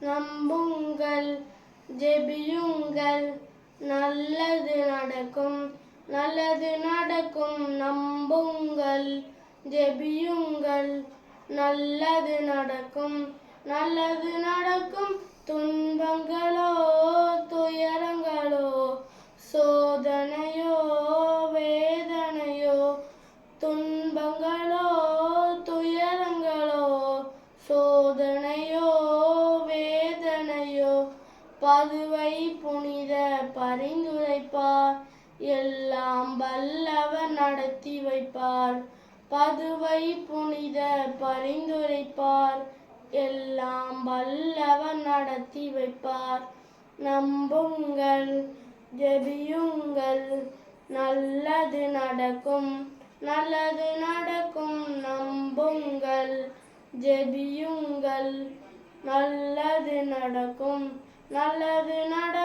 நம்புங்கள் ஜெபியுங்கள். நல்லது நடக்கும் நல்லது நடக்கும். நம்புங்கள் ஜெபியுங்கள். நல்லது நடக்கும் நல்லது நடக்கும். துன்பங்களோ துயரங்களோ சோதனையோ வேதனையோ துன்பங்களோ துயரங்களோ சோதனையோ பதுவை புனித பரிந்துரைப்பார். எல்லாம் வல்லவர் நடத்தி வைப்பார். பதுவை புனித பரிந்துரைப்பார். எல்லாம் வல்லவர் நடத்தி வைப்பார். நம்புங்கள் ஜெபியுங்கள். நல்லது நடக்கும் நல்லது நடக்கும். நம்புங்கள் ஜெபியுங்கள். நல்லது நடக்கும். நல்லது நட